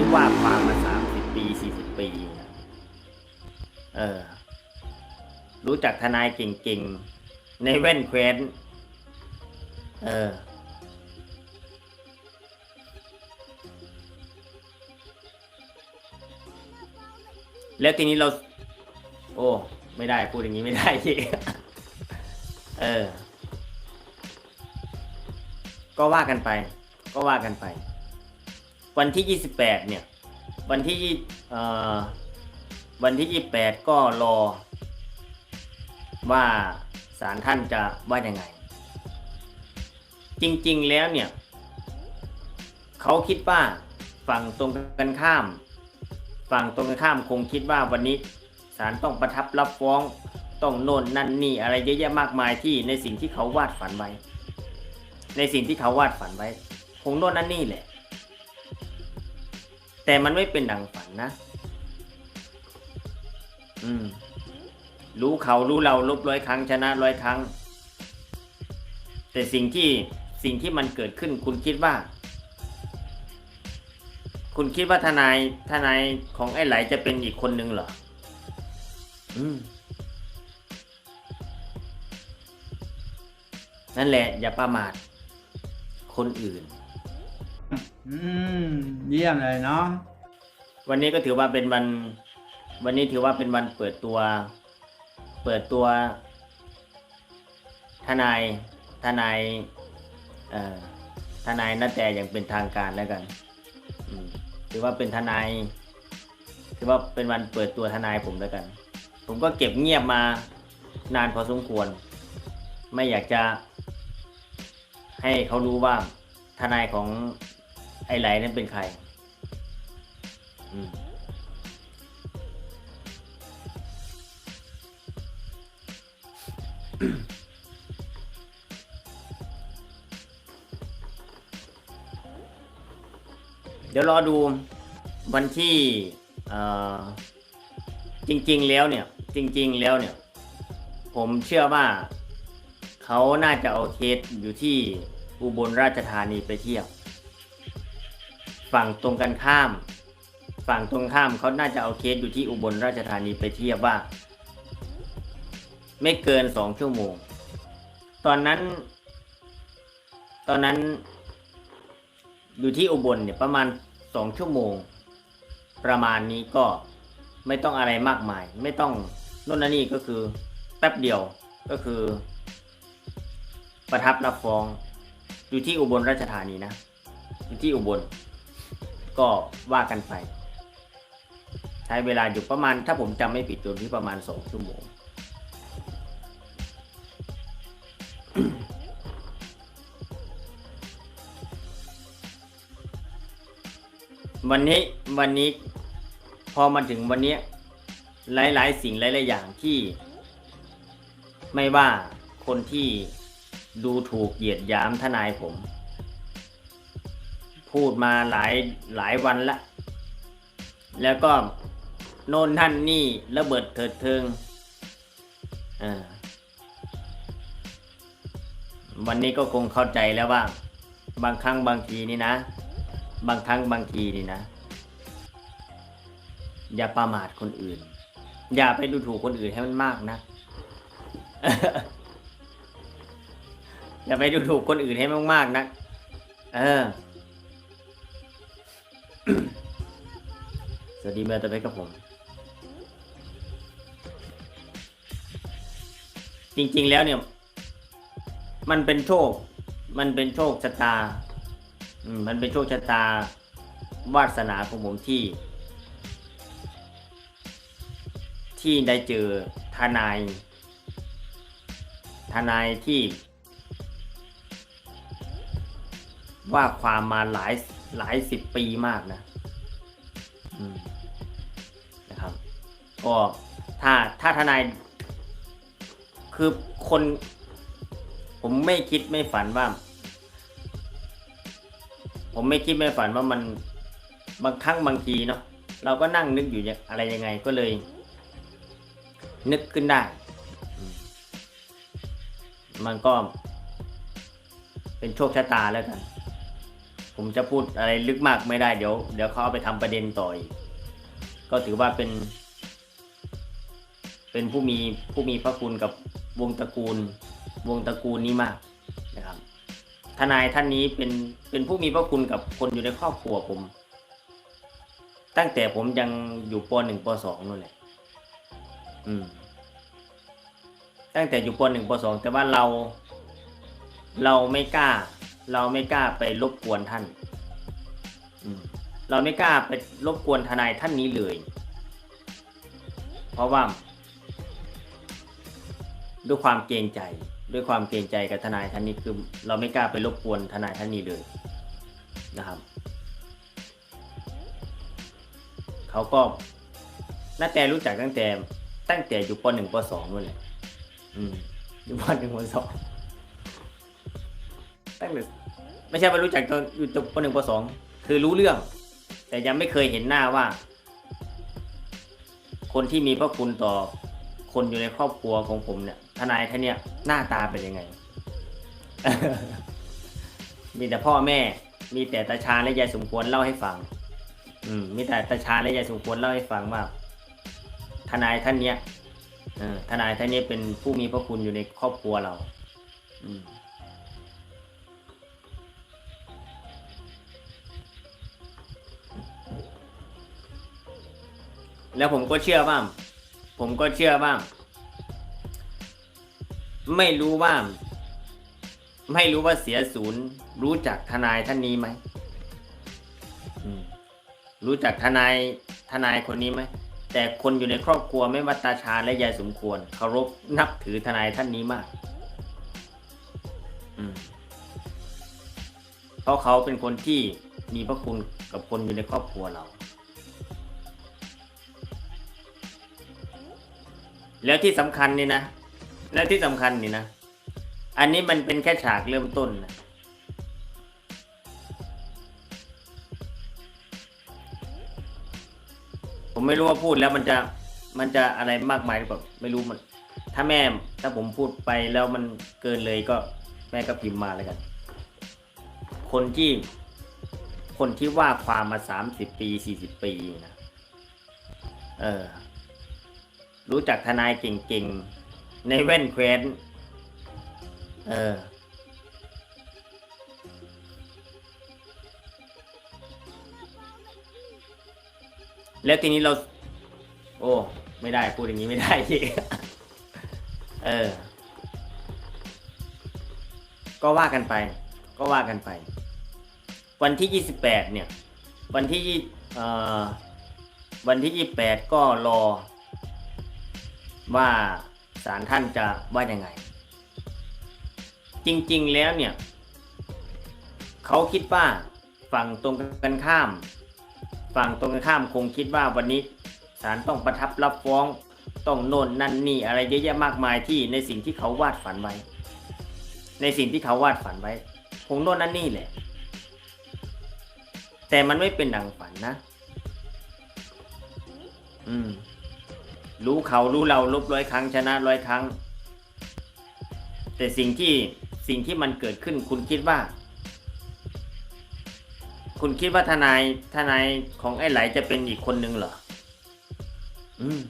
ที่ว่าความมาสามสิบปีสี่สิบปีเออ รู้จักทนายเก่งๆ ในแว่นแคว้น เออ แล้วทีนี้เรา โอ้ ไม่ได้พูดอย่างนี้ไม่ได้เออ ก็ว่ากันไป ก็ว่ากันไป วันที่ยี่สิบแปดเนี่ย วันที่ยี่วันที่ยี่แปดก็รอ ว่าศาลท่านจะว่ายังไง จริงๆแล้วเนี่ย เขาคิดว่าฝั่งตรงกันข้าม ฝั่งตรงกันข้ามคงคิดว่าวันนี้ศาลต้องประทับรับฟ้องต้องโน่นนั่นนี่อะไรเยอะแยะมากมายที่ในสิ่งที่เขาวาดฝันไว้ ในสิ่งที่เขาวาดฝันไว้ คงโน่นนั่นนี่แหละ แต่มันไม่เป็นดังฝันนะ อืม รู้เขารู้เราลบร้อยครั้งชนะร้อยครั้ง แต่สิ่งที่สิ่งที่มันเกิดขึ้น คุณคิดว่า คุณคิดว่าทนายทนายของไอ้ไหลจะเป็นอีกคนนึงเหรอ อืมนั่นแหละ อย่าประมาทคนอื่น อืม เยี่ยมเลยเนาะวันนี้ก็ถือว่าเป็นวัน วันนี้ถือว่าเป็นวันเปิดตัว เปิดตัว ทนายทนายเอ่อทนายนัดแต่อย่างเป็นทางการแล้วกันอืมถือว่าเป็นทนายถือว่าเป็นวันเปิดตัวทนายผมแล้วกัน ผมก็เก็บเงียบมานานพอสมควร ไม่อยากจะ ให้เขารู้ว่าทนายของ ไอ้ไหลนั้นเป็นใครเดี๋ยวรอดูวันที่จริง ๆ แล้วเนี่ย จริง ๆ แล้วเนี่ย ผมเชื่อว่าเขาน่าจะเอาเคสอยู่ที่อุบลราชธานีไปเที่ยว ฝั่งตรงกันข้าม ฝั่งตรงข้ามเขาน่าจะเอาเคสอยู่ที่อุบลราชธานีไปเทียบว่า ไม่เกินสองชั่วโมง ตอนนั้น ตอนนั้น อยู่ที่อุบลเนี่ยประมาณสองชั่วโมง ประมาณนี้ก็ไม่ต้องอะไรมากมาย ไม่ต้องโน่นนี่ก็คือแป๊บเดียวก็คือ ประทับรับฟ้อง อยู่ที่อุบลราชธานีนะ อยู่ที่อุบล ก็ว่ากันไป ใช้เวลาอยู่ประมาณ ถ้าผมจำไม่ผิดอยู่ที่ประมาณสองชั่วโมงวันนี้วันนี้พอมาถึงวันนี้ หลาย ๆ สิ่งหลาย ๆ อย่างที่ ไม่ว่าคนที่ดูถูกเหยียดหยามทนายผม พูดมาหลายหลายวันละ แล้วก็โน่นท่านนี่ระเบิดเถิดเทิงวันนี้ก็คงเข้าใจแล้วว่า บางครั้งบางทีนี่นะ บางครั้งบางทีนี่นะ อย่าประมาทคนอื่น อย่าไปดูถูกคนอื่นให้มันมากนะอย่าไปดูถูกคนอื่นให้มากๆนะ เออ วัสดีเมื่อตะเพชรกับผม จริงๆแล้วเนี่ย มันเป็นโชค มันเป็นโชคชะตา อืม มันเป็นโชคชะตาวาสนาของผมที่ ที่ได้เจอทนาย ทนายที่ ว่าความมาหลายหลายสิบปีมากนะ อืม ก็ถ้าถ้าทนาย คือคน ผมไม่คิดไม่ฝันว่า ผมไม่คิดไม่ฝันว่ามันบางครั้งบางทีเนาะเราก็นั่งนึกอยู่อะไรยังไงก็เลย นึกขึ้นได้มมันก็ เป็นโชคชะตาแล้วกัน ผมจะพูดอะไรลึกมากไม่ได้เดี๋ยว เดี๋ยวเขาเอาไปทำประเด็นต่ออีกก็ถือว่าเป็น เป็นผู้มีผู้มีพระคุณกับวงตระกูล วงตระกูลนี้มากนะครับ ทนายท่านนี้เป็นเป็นผู้มีพระคุณกับคนอยู่ในครอบครัวผม ตั้งแต่ผมยังอยู่ปหนึ่งปสองนู่นแหละอืม ตั้งแต่อยู่ปหนึ่งปสองแต่ว่าเรา เราไม่กล้า เราไม่กล้าไปรบกวนท่านเราไม่กล้าไปรบกวนทนายท่านนี้เลย เพราะว่า ด้วยความเกรงใจ ด้วยความเกรงใจกับทนายท่านนี้คือ เราไม่กล้าไปรบกวนทนายท่านนี้เลยนะครับเขาก็น้าแต่รู้จักตั้งแต่ ตั้งแต่อยู่ปหนึ่งปสองนู่นแหละอืมอยู่ปหนึ่งปสองตั้งแต่ไม่ใช่ว่ารู้จักตอนอยู่ปหนึ่งปสองคือรู้เรื่อง แต่ยังไม่เคยเห็นหน้าว่า คนที่มีพระคุณต่อคนอยู่ในครอบครัวของผมเนี่ย ทนายท่านเนี่ยหน้าตาเป็นยังไง มีแต่พ่อแม่ มีแต่ตาชาและยายสมควรเล่าให้ฟัง อืม มีแต่ตาชาและยายสมควรเล่าให้ฟังว่า ทนายท่านเนี้ยอทนายท่านเนี้ยเป็นผู้มีพระคุณอยู่ในครอบครัวเรา อืมแล้วผมก็เชื่อว่าผมก็เชื่อว่า ไม่รู้ว่า ไม่รู้ว่าเสียศูนย์ รู้จักทนายท่านนี้ไหมรู้จักทนายทนายคนนี้ไหมแต่คนอยู่ในครอบครัวไม่ว่าตาชาและยายสมควรเคารพนับถือทนายท่านนี้มากเพราะเขาเป็นคนที่มีพระคุณกับคนอยู่ในครอบครัวเรา แล้วที่สำคัญนี่นะ แล้วที่สำคัญนี่นะ อันนี้มันเป็นแค่ฉากเริ่มต้นนะผมไม่รู้ว่าพูดแล้วมันจะมันจะอะไรมากมายหรือเปล่าไม่รู้มัน ถ้าแม่ถ้าผมพูดไปแล้วมันเกินเลยก็แม่ก็พิมพ์มาแล้วกัน คนที่คนที่ว่าความมาสามสิบปีสี่สิบปีนะ เออ รู้จักทนายเก่งๆ ในแว่นแคว้นเออ แล้วทีนี้เรา โอ้ ไม่ได้พูดอย่างนี้ไม่ได้อีกเออ ก็ว่ากันไป ก็ว่ากันไป วันที่ยี่สิบแปดเนี่ย วันที่ยี่เอ่อวันที่ยี่แปดก็รอว่าาลท่านจะว่ายังไง จริงๆแล้วเนี่ย เขาคิดว่าฝั่งตรงกันข้าม ฝั่งตรงกันข้ามคงคิดว่าวันนี้ศาลต้องประทับรับฟ้องต้องโน่นนั่นนี่อะไรเยอะแยะมากมายที่ในสิ่งที่เขาวาดฝันไว้ ในสิ่งที่เขาวาดฝันไว้คงโน่นนั่นนี่แหละ แต่มันไม่เป็นดังฝันนะ อืม รู้เขารู้เราลบร้อยครั้งชนะร้อยครั้ง แต่สิ่งที่สิ่งที่มันเกิดขึ้นคุณคิดว่า คุณคิดว่าทนายทนายของไอ้ไหลจะเป็นอีกคนนึงเหรอ อืม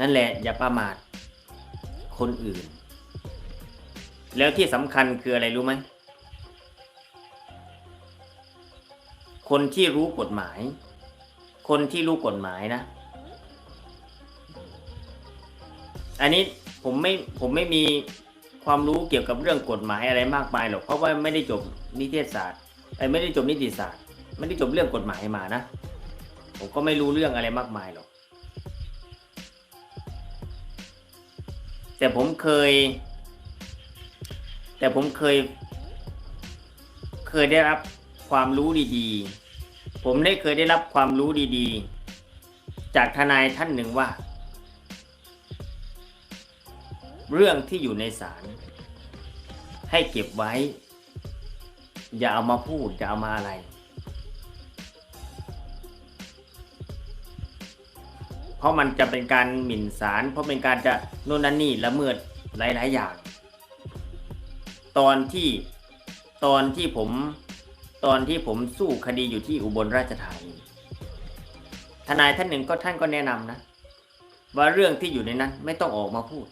นั่นแหละอย่าประมาทคนอื่น แล้วที่สำคัญคืออะไรรู้ไหมคนที่รู้กฎหมาย คนที่รู้กฎหมายนะ อันนี้ผมไม่ผมไม่มีความรู้เกี่ยวกับเรื่องกฎหมายอะไรมากมายหรอกเพราะว่าไม่ได้จบนิเทศศาสตร์ไอ้ไม่ได้จบนิติศาสตร์ ไม่ได้จบเรื่องกฎหมายมานะ ผมก็ไม่รู้เรื่องอะไรมากมายหรอก แต่ผมเคย แต่ผมเคย เคยได้รับความรู้ดีๆ ผมได้เคยได้รับความรู้ดีๆ จากทนายท่านหนึ่งว่า เรื่องที่อยู่ในศาลให้เก็บไว้ อย่าเอามาพูด อย่าเอามาอะไร เพราะมันจะเป็นการหมิ่นศาลเพราะเป็นการจะโน่นนั่นนี่ละเมิดหลาย ๆ อย่าง ตอนที่ตอนที่ผม ตอนที่ผมสู้คดีอยู่ที่อุบลราชธานีทนายท่านหนึ่งก็ท่านก็แนะนำนะ ว่าเรื่องที่อยู่ในนั้นไม่ต้องออกมาพูด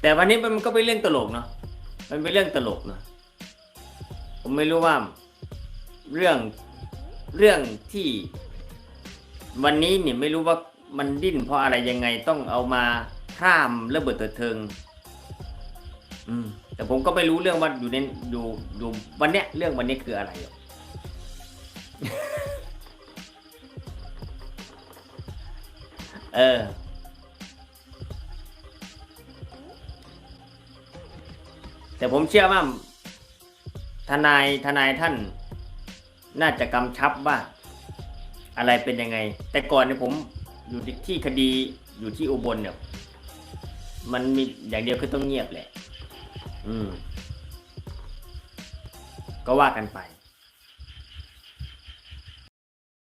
แต่วันนี้มันก็เป็นเรื่องตลกเนาะมันเป็นเรื่องตลกเนาะผมไม่รู้ว่าเรื่องเรื่องที่วันนี้เนี่ยไม่รู้ว่า มันดิ้นเพราะอะไรยังไงต้องเอามาข้ามระเบิดเถิดเทิง อืม แต่ผมก็ไม่รู้เรื่องว่าอยู่ในอยู่อยู่วันเนี้ยเรื่องวันนี้คืออะไรเออแต่ผมเชื่อว่าทนายทนายท่าน น่าจะกำชับว่า อะไรเป็นยังไง แต่ก่อนเนี่ยผม อยู่ที่คดีอยู่ที่อุบลเนี่ย มันมีอย่างเดียวคือต้องเงียบแหละ อืม ก็ว่ากันไป